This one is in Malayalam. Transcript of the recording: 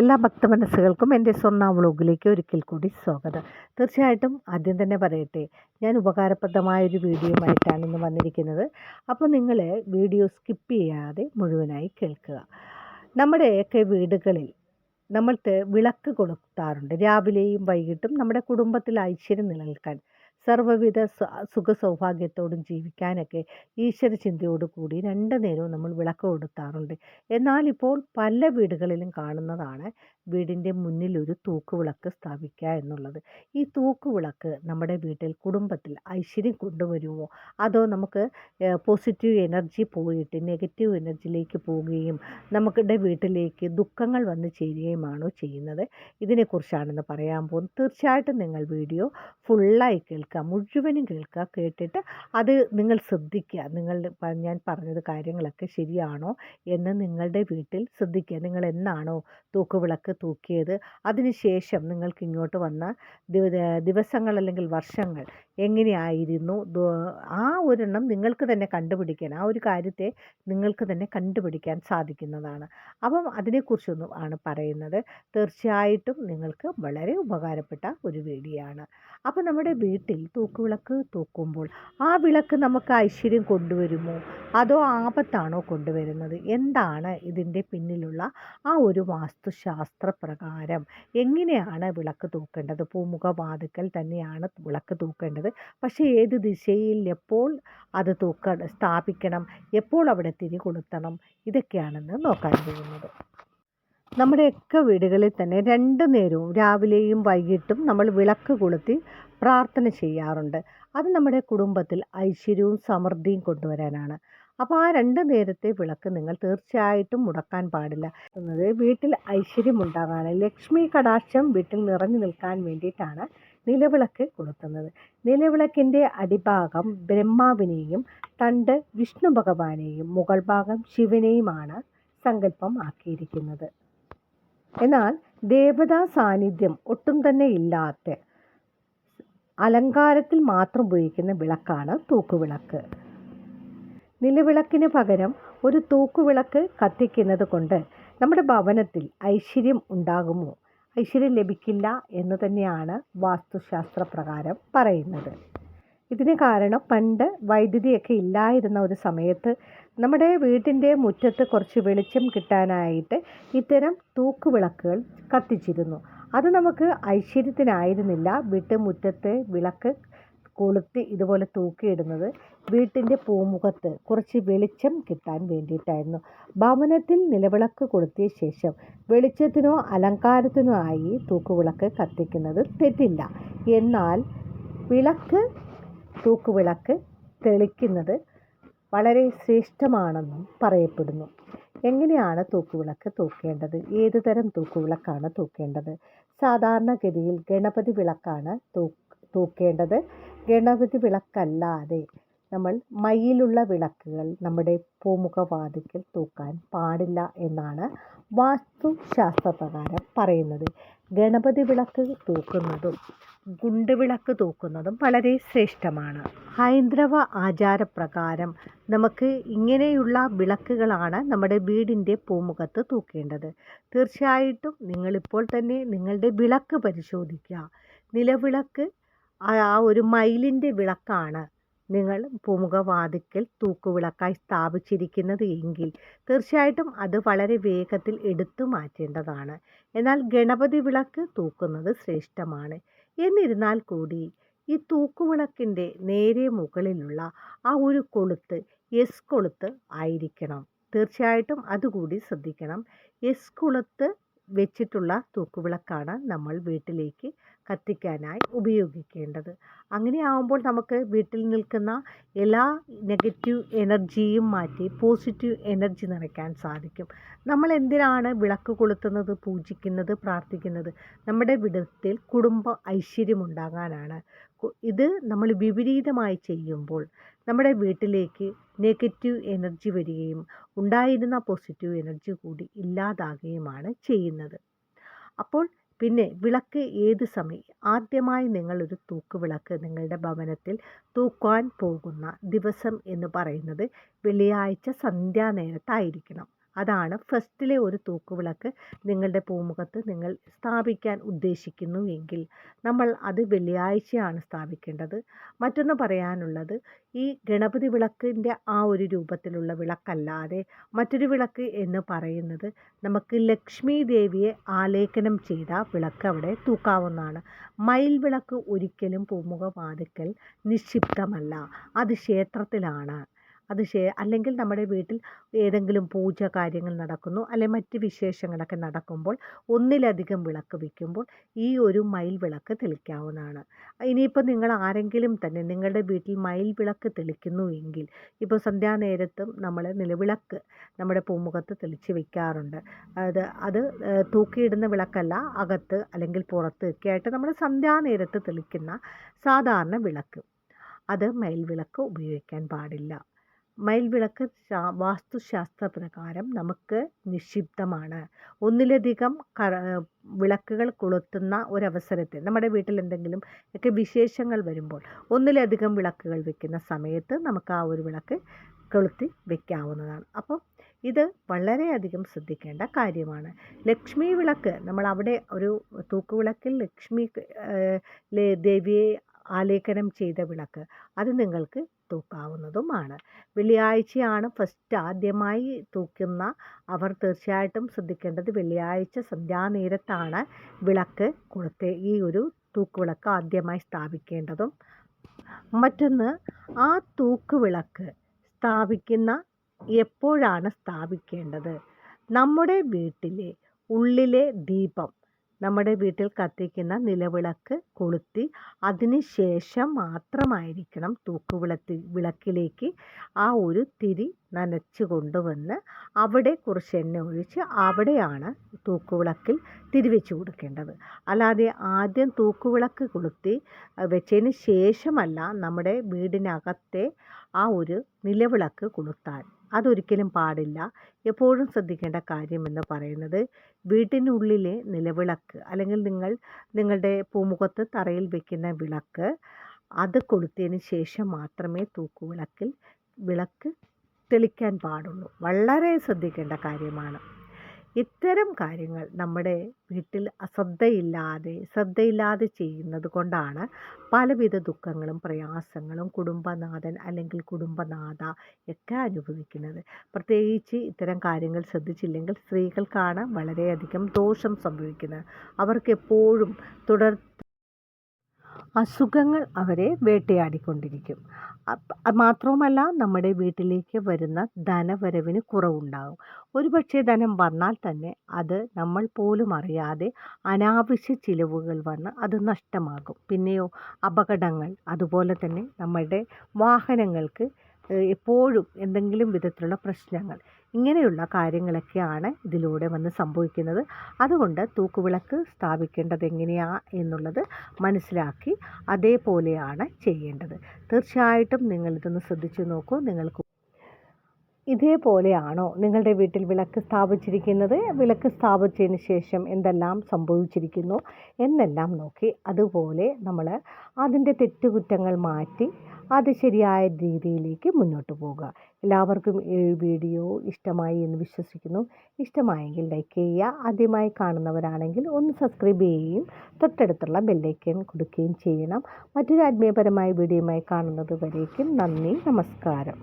എല്ലാ ഭക്ത മനസ്സുകൾക്കും എന്റെ സ്വർണ വ്ലോഗിലേക്ക് ഒരിക്കൽ കൂടി സ്വാഗതം. തീർച്ചയായിട്ടും ആദ്യം തന്നെ പറയട്ടെ ഞാൻ ഉപകാരപ്രദമായൊരു വീഡിയോയുമായിട്ടാണ് ഇന്ന് വന്നിരിക്കുന്നത്. അപ്പോൾ നിങ്ങൾ വീഡിയോ സ്കിപ്പ് ചെയ്യാതെ മുഴുവനായി കേൾക്കുക. നമ്മുടെയൊക്കെ വീടുകളിൽ നമ്മൾക്ക് വിളക്ക് കൊളുത്താറുണ്ട് രാവിലെയും വൈകിട്ടും നമ്മുടെ കുടുംബത്തിൽ ഐശ്വര്യം നിലനിൽക്കാൻ സർവവിധ സുഖ സൗഭാഗ്യത്തോടും ജീവിക്കാനൊക്കെ ഈശ്വര ചിന്തയോട് കൂടി രണ്ട് നേരവും നമ്മൾ വിളക്ക് കൊടുത്താറുണ്ട് എന്നാൽ ഇപ്പോൾ പല വീടുകളിലും കാണുന്നതാണ് വീടിന്റെ മുന്നിൽ ഒരു തൂക്കുവിളക്ക് സ്ഥാപിക്കുക എന്നുള്ളത്. ഈ തൂക്കുവിളക്ക് നമ്മുടെ വീട്ടിൽ കുടുംബത്തിൽ ഐശ്വര്യം കൊണ്ടുവരുമോ? അതോ നമുക്ക് പോസിറ്റീവ് എനർജി പോയിട്ട് നെഗറ്റീവ് എനർജിയിലേക്ക് പോവുകയും നമ്മുടെ വീട്ടിലേക്ക് ദുഃഖങ്ങൾ വന്നു ചേരുകയുമാണോ ചെയ്യുന്നത്? ഇതിനെക്കുറിച്ചാണെന്ന് പറയാൻ പോകുന്നത് തീർച്ചയായിട്ടും നിങ്ങൾ വീഡിയോ ഫുള്ളായി കേൾക്കുക മുഴുവനും കേൾക്കുക കേട്ടിട്ട് അത് നിങ്ങൾ ശ്രദ്ധിക്കുക. നിങ്ങൾ ഞാൻ പറഞ്ഞത് കാര്യങ്ങളൊക്കെ ശരിയാണോ എന്ന് നിങ്ങളുടെ വീട്ടിൽ ശ്രദ്ധിക്കുക. നിങ്ങൾ എന്നാണോ തൂക്കുവിളക്ക് തൂക്കിയത്? അതിനുശേഷം നിങ്ങൾക്ക് ഇങ്ങോട്ട് വന്ന ദിവസങ്ങൾ അല്ലെങ്കിൽ വർഷങ്ങൾ എങ്ങനെയായിരുന്നു? ആ ഒരെണ്ണം നിങ്ങൾക്ക് തന്നെ കണ്ടുപിടിക്കാൻ ആ ഒരു കാര്യത്തെ നിങ്ങൾക്ക് തന്നെ കണ്ടുപിടിക്കാൻ സാധിക്കുന്നതാണ്. അപ്പം അതിനെക്കുറിച്ചൊന്നും ആണ് പറയുന്നത്. തീർച്ചയായിട്ടും നിങ്ങൾക്ക് വളരെ ഉപകാരപ്പെട്ട ഒരു വീഡിയോ ആണ് അപ്പോൾ നമ്മുടെ വീട്ടിൽ തൂക്കുവിളക്ക് തൂക്കുമ്പോൾ ആ വിളക്ക് നമുക്ക് ഐശ്വര്യം കൊണ്ടുവരുമോ? അതോ ആപത്താണോ കൊണ്ടുവരുന്നത്? എന്താണ് ഇതിന്റെ പിന്നിലുള്ള ആ ഒരു വാസ്തുശാസ്ത്ര പ്രകാരം? എങ്ങനെയാണ് വിളക്ക് തൂക്കേണ്ടത്? പൂമുഖവാതുക്കൽ തന്നെയാണ് വിളക്ക് തൂക്കേണ്ടത്. പക്ഷേ ഏത് ദിശയിൽ എപ്പോൾ അത് തൂക്ക സ്ഥാപിക്കണം? എപ്പോൾ അവിടെ തിരി കൊളുത്തണം? ഇതൊക്കെയാണെന്ന് നോക്കാൻ പോകുന്നത്. നമ്മുടെയൊക്കെ വീടുകളിൽ തന്നെ രണ്ട് നേരവും രാവിലെയും വൈകിട്ടും നമ്മൾ വിളക്ക് കൊളുത്തി പ്രാർത്ഥന ചെയ്യാറുണ്ട്. അത് നമ്മുടെ കുടുംബത്തിൽ ഐശ്വര്യവും സമൃദ്ധിയും കൊണ്ടുവരാനാണ്. അപ്പോൾ ആ രണ്ട് നേരത്തെ വിളക്ക് നിങ്ങൾ തീർച്ചയായിട്ടും മുടക്കാൻ പാടില്ല. എന്നത് വീട്ടിൽ ഐശ്വര്യം ഉണ്ടാകാൻ ലക്ഷ്മി കടാക്ഷം വീട്ടിൽ നിറഞ്ഞു നിൽക്കാൻ വേണ്ടിയിട്ടാണ് നിലവിളക്ക് കൊളുത്തുന്നത്. നിലവിളക്കിന്റെ അടിഭാഗം ബ്രഹ്മാവിനെയും തണ്ട് വിഷ്ണു ഭഗവാനെയും മുകൾ ഭാഗം ശിവനെയുമാണ് സങ്കല്പം ആക്കിയിരിക്കുന്നത്. എന്നാൽ ദേവതാ സാന്നിധ്യം ഒട്ടും തന്നെ ഇല്ലാത്ത അലങ്കാരത്തിൽ മാത്രം ഉപയോഗിക്കുന്ന വിളക്കാണ് തൂക്കുവിളക്ക്. നിലവിളക്കിന് പകരം ഒരു തൂക്കുവിളക്ക് കത്തിക്കുന്നത് കൊണ്ട് നമ്മുടെ ഭവനത്തിൽ ഐശ്വര്യം ഉണ്ടാകുമോ? ഐശ്വര്യം ലഭിക്കില്ല എന്ന് തന്നെയാണ് വാസ്തുശാസ്ത്ര പ്രകാരം പറയുന്നത്. ഇതിന് കാരണം പണ്ട് വൈദ്യുതിയൊക്കെ ഇല്ലായിരുന്ന ഒരു സമയത്ത് നമ്മുടെ വീട്ടിന്റെ മുറ്റത്ത് കുറച്ച് വെളിച്ചം കിട്ടാനായിട്ട് ഇത്തരം തൂക്കുവിളക്കുകൾ കത്തിച്ചിരുന്നു. അത് നമുക്ക് ഐശ്വര്യത്തിനായിരുന്നില്ല. വീട്ടുമുറ്റത്ത് വിളക്ക് കൊളുത്തി ഇതുപോലെ തൂക്കിയിടുന്നത് വീട്ടിന്റെ പൂമുഖത്ത് കുറച്ച് വെളിച്ചം കിട്ടാൻ വേണ്ടിയിട്ടായിരുന്നു. ഭവനത്തിൽ നിലവിളക്ക് കൊളുത്തിയ ശേഷം വെളിച്ചത്തിനോ അലങ്കാരത്തിനോ ആയി തൂക്കുവിളക്ക് കത്തിക്കുന്നത് തെറ്റില്ല. എന്നാൽ വിളക്ക് തൂക്കുവിളക്ക് തെളിക്കുന്നത് വളരെ ശ്രേഷ്ഠമാണെന്നും പറയപ്പെടുന്നു. എങ്ങനെയാണ് തൂക്കുവിളക്ക് തൂക്കേണ്ടത്? ഏത് തരം തൂക്കുവിളക്കാണ് തൂക്കേണ്ടത്? സാധാരണഗതിയിൽ ഗണപതി വിളക്കാണ് തൂക്കേണ്ടത്. ഗണപതി വിളക്കല്ലാതെ നമ്മൾ മയിലുള്ള വിളക്കുകൾ നമ്മുടെ പൂമുഖവാതിക്കൽ തൂക്കാൻ പാടില്ല എന്നാണ് വാസ്തുശാസ്ത്രപ്രകാരം പറയുന്നത്. ഗണപതി വിളക്ക് തൂക്കുന്നതും ഗുണ്ടുവിളക്ക് തൂക്കുന്നതും വളരെ ശ്രേഷ്ഠമാണ്. ഹൈന്ദവ ആചാരപ്രകാരം നമുക്ക് ഇങ്ങനെയുള്ള വിളക്കുകളാണ് നമ്മുടെ വീടിന്റെ പൂമുഖത്ത് തൂക്കേണ്ടത്. തീർച്ചയായിട്ടും നിങ്ങളിപ്പോൾ തന്നെ നിങ്ങളുടെ വിളക്ക് പരിശോധിക്കുക. നിലവിളക്ക് ആ ഒരു മയിലിന്റെ വിളക്കാണ്. നിങ്ങൾ പൂമുഖവാതിക്കൽ തൂക്കുവിളക്കായി സ്ഥാപിച്ചിരിക്കുന്നത് എങ്കിൽ തീർച്ചയായിട്ടും അത് വളരെ വേഗത്തിൽ എടുത്തു മാറ്റേണ്ടതാണ്. എന്നാൽ ഗണപതി വിളക്ക് തൂക്കുന്നത് ശ്രേഷ്ഠമാണ്. എന്നിരുന്നാൽ കൂടി ഈ തൂക്കുവിളക്കിന്റെ നേരെ മുകളിലുള്ള ആ ഒരു കൊളുത്ത് എസ് കൊളുത്ത് ആയിരിക്കണം. തീർച്ചയായിട്ടും അതുകൂടി ശ്രദ്ധിക്കണം. എസ് കൊളുത്ത് വെച്ചിട്ടുള്ള തൂക്കുവിളക്കാണ് നമ്മൾ വീട്ടിലേക്ക് കത്തിക്കാനായി ഉപയോഗിക്കേണ്ടത്. അങ്ങനെ ആവുമ്പോൾ നമുക്ക് വീട്ടിൽ നിൽക്കുന്ന എല്ലാ നെഗറ്റീവ് എനർജിയും മാറ്റി പോസിറ്റീവ് എനർജി നിറയ്ക്കാൻ സാധിക്കും. നമ്മൾ എന്തിനാണ് വിളക്ക് കൊളുത്തുന്നത് പൂജിക്കുന്നത് പ്രാർത്ഥിക്കുന്നത്? നമ്മുടെ വീട്ടിൽ കുടുംബ ഐശ്വര്യമുണ്ടാകാനാണ് ഇത് നമ്മൾ വിപരീതമായി ചെയ്യുമ്പോൾ നമ്മുടെ വീട്ടിലേക്ക് നെഗറ്റീവ് എനർജി വരികയും ഉണ്ടായിരുന്ന പോസിറ്റീവ് എനർജി കൂടി ഇല്ലാതാകുകയുമാണ് ചെയ്യുന്നത്. അപ്പോൾ പിന്നെ വിളക്ക് ഏത് സമയം? ആദ്യമായി നിങ്ങളൊരു തൂക്കുവിളക്ക് നിങ്ങളുടെ ഭവനത്തിൽ തൂക്കുവാൻ പോകുന്ന ദിവസം എന്ന് പറയുന്നത് വെള്ളിയാഴ്ച സന്ധ്യാനേരത്തായിരിക്കണം. അതാണ് ഫസ്റ്റിലെ ഒരു തൂക്കുവിളക്ക് നിങ്ങളുടെ പൂമുഖത്ത് നിങ്ങൾ സ്ഥാപിക്കാൻ ഉദ്ദേശിക്കുന്നു എങ്കിൽ നമ്മൾ അത് വെള്ളിയാഴ്ചയാണ് സ്ഥാപിക്കേണ്ടത്. മറ്റൊന്ന് പറയാനുള്ളത് ഈ ഗണപതി വിളക്കിന്റെ ആ ഒരു രൂപത്തിലുള്ള വിളക്കല്ലാതെ മറ്റൊരു വിളക്ക് എന്ന് പറയുന്നത് നമുക്ക് ലക്ഷ്മി ദേവിയെ ആലേഖനം ചെയ്ത വിളക്ക് അവിടെ തൂക്കാവുന്നതാണ്. മയിൽ വിളക്ക് ഒരിക്കലും പൂമുഖ വാതിക്കൽ നിക്ഷിപ്തമല്ല അത് ക്ഷേത്രത്തിലാണ്. അത് അല്ലെങ്കിൽ നമ്മുടെ വീട്ടിൽ ഏതെങ്കിലും പൂജ കാര്യങ്ങൾ നടക്കുന്നു അല്ലെങ്കിൽ മറ്റ് വിശേഷങ്ങളൊക്കെ നടക്കുമ്പോൾ ഒന്നിലധികം വിളക്ക് വയ്ക്കുമ്പോൾ ഈ ഒരു മയിൽ വിളക്ക് തെളിക്കാവുന്നതാണ്. ഇനിയിപ്പോൾ നിങ്ങൾ ആരെങ്കിലും തന്നെ നിങ്ങളുടെ വീട്ടിൽ മയിൽ വിളക്ക് തെളിക്കുന്നു എങ്കിൽ ഇപ്പോൾ സന്ധ്യാനേരത്തും നമ്മൾ നിലവിളക്ക് നമ്മുടെ പൂമുഖത്ത് തെളിച്ച് വെക്കാറുണ്ട്. അത് അത് തൂക്കിയിടുന്ന വിളക്കല്ല അകത്ത് അല്ലെങ്കിൽ പുറത്ത് ഒക്കെ ആയിട്ട് നമ്മൾ സന്ധ്യാനേരത്ത് തെളിക്കുന്ന സാധാരണ വിളക്ക്. അത് മയിൽ വിളക്ക് ഉപയോഗിക്കാൻ പാടില്ല. മയിൽവിളക്ക് വാസ്തുശാസ്ത്ര പ്രകാരം നമുക്ക് നിക്ഷിപ്തമാണ്. ഒന്നിലധികം വിളക്കുകൾ കൊളുത്തുന്ന ഒരവസരത്തിൽ നമ്മുടെ വീട്ടിൽ എന്തെങ്കിലും ഒക്കെ വിശേഷങ്ങൾ വരുമ്പോൾ ഒന്നിലധികം വിളക്കുകൾ വെക്കുന്ന സമയത്ത് നമുക്ക് ആ ഒരു വിളക്ക് കൊളുത്തി വെക്കാവുന്നതാണ്. അപ്പം ഇത് വളരെയധികം ശ്രദ്ധിക്കേണ്ട കാര്യമാണ്. ലക്ഷ്മി വിളക്ക് നമ്മൾ അവിടെ ഒരു തൂക്കുവിളക്കിൽ ലക്ഷ്മി ദേവിയെ ആലേഖനം ചെയ്ത വിളക്ക് അത് നിങ്ങൾക്ക് തൂക്കാവുന്നതുമാണ്. വെള്ളിയാഴ്ചയാണ് ഫസ്റ്റ് ആദ്യമായി തൂക്കുന്ന അവർ തീർച്ചയായിട്ടും ശ്രദ്ധിക്കേണ്ടത് വെള്ളിയാഴ്ച സന്ധ്യാനേരത്താണ് വിളക്ക് കൊടുത്ത് ഈ ഒരു തൂക്കുവിളക്ക് ആദ്യമായി സ്ഥാപിക്കേണ്ടതും. മറ്റൊന്ന് ആ തൂക്കുവിളക്ക് സ്ഥാപിക്കുന്ന എപ്പോഴാണ് സ്ഥാപിക്കേണ്ടത്? നമ്മുടെ വീട്ടിലെ ഉള്ളിലെ ദീപം നമ്മുടെ വീട്ടിൽ കത്തിക്കുന്ന നിലവിളക്ക് കൊളുത്തി അതിന് ശേഷം മാത്രമായിരിക്കണം തൂക്കുവിളത്തി വിളക്കിലേക്ക് ആ ഒരു തിരി നനച്ച് കൊണ്ടുവന്ന് അവിടെ കുറച്ച് എണ്ണ ഒഴിച്ച് അവിടെയാണ് തൂക്കുവിളക്കിൽ തിരിവെച്ച് കൊടുക്കേണ്ടത്. അല്ലാതെ ആദ്യം തൂക്കുവിളക്ക് കൊളുത്തി വെച്ചതിന് ശേഷമല്ല നമ്മുടെ വീടിനകത്തെ ആ ഒരു നിലവിളക്ക് കൊളുത്താൻ അതൊരിക്കലും പാടില്ല. എപ്പോഴും ശ്രദ്ധിക്കേണ്ട കാര്യമെന്ന് പറയുന്നത് വീട്ടിനുള്ളിലെ നിലവിളക്ക് അല്ലെങ്കിൽ നിങ്ങൾ നിങ്ങളുടെ പൂമുഖത്ത് തറയിൽ വെക്കുന്ന വിളക്ക് അത് കൊളുത്തിയതിന് ശേഷം മാത്രമേ തൂക്കുവിളക്കിൽ വിളക്ക് തെളിക്കാൻ പാടുള്ളൂ. വളരെ ശ്രദ്ധിക്കേണ്ട കാര്യമാണ്. ഇത്തരം കാര്യങ്ങൾ നമ്മുടെ വീട്ടിൽ അശ്രദ്ധയില്ലാതെ ശ്രദ്ധയില്ലാതെ ചെയ്യുന്നത് കൊണ്ടാണ് പലവിധ ദുഃഖങ്ങളും പ്രയാസങ്ങളും കുടുംബനാഥൻ അല്ലെങ്കിൽ കുടുംബനാഥ ഒക്കെ അനുഭവിക്കുന്നത്. പ്രത്യേകിച്ച് ഇത്തരം കാര്യങ്ങൾ ശ്രദ്ധിച്ചില്ലെങ്കിൽ സ്ത്രീകൾക്കാണ് വളരെയധികം ദോഷം സംഭവിക്കുന്നത്. അവർക്കെപ്പോഴും തുടർ അസുഖങ്ങൾ അവരെ വേട്ടയാടിക്കൊണ്ടിരിക്കും. മാത്രവുമല്ല നമ്മുടെ വീട്ടിലേക്ക് വരുന്ന ധനവരവിന് കുറവുണ്ടാകും ഒരുപക്ഷെ ധനം വന്നാൽ തന്നെ അത് നമ്മൾ പോലും അറിയാതെ അനാവശ്യ ചിലവുകൾ വന്ന് അത് നഷ്ടമാകും. പിന്നെയോ അപകടങ്ങൾ അതുപോലെ തന്നെ നമ്മളുടെ വാഹനങ്ങൾക്ക് എപ്പോഴും എന്തെങ്കിലും വിധത്തിലുള്ള പ്രശ്നങ്ങൾ. ഇങ്ങനെയുള്ള കാര്യങ്ങളൊക്കെയാണ് ഇതിലൂടെ വന്ന് സംഭവിക്കുന്നത്. അതുകൊണ്ട് തൂക്കുവിളക്ക് സ്ഥാപിക്കേണ്ടത് എങ്ങനെയാണ് എന്നുള്ളത് മനസ്സിലാക്കി അതേപോലെയാണ് ചെയ്യേണ്ടത്. തീർച്ചയായിട്ടും നിങ്ങളിതൊന്ന് ശ്രദ്ധിച്ചു നോക്കൂ. നിങ്ങൾക്ക് ഇതേപോലെയാണോ നിങ്ങളുടെ വീട്ടിൽ വിളക്ക് സ്ഥാപിച്ചിരിക്കുന്നത്? വിളക്ക് സ്ഥാപിച്ചതിന് ശേഷം എന്തെല്ലാം സംഭവിച്ചിരിക്കുന്നു? എന്നെല്ലാം നോക്കി അതുപോലെ നമ്മൾ അതിന്റെ തെറ്റുകുറ്റങ്ങൾ മാറ്റി അത് ശരിയായ രീതിയിലേക്ക് മുന്നോട്ട് പോകുക എല്ലാവർക്കും ഈ വീഡിയോ ഇഷ്ടമായി എന്ന് വിശ്വസിക്കുന്നു. ഇഷ്ടമായെങ്കിൽ ലൈക്ക് ചെയ്യുക. ആദ്യമായി കാണുന്നവരാണെങ്കിൽ ഒന്ന് സബ്സ്ക്രൈബ് ചെയ്യുകയും തൊട്ടടുത്തുള്ള ബെല്ലൈക്കൻ കൊടുക്കുകയും ചെയ്യണം. മറ്റൊരു ആത്മീയപരമായ വീഡിയോയുമായി കാണുന്നത് വരേക്കും നന്ദി. നമസ്കാരം.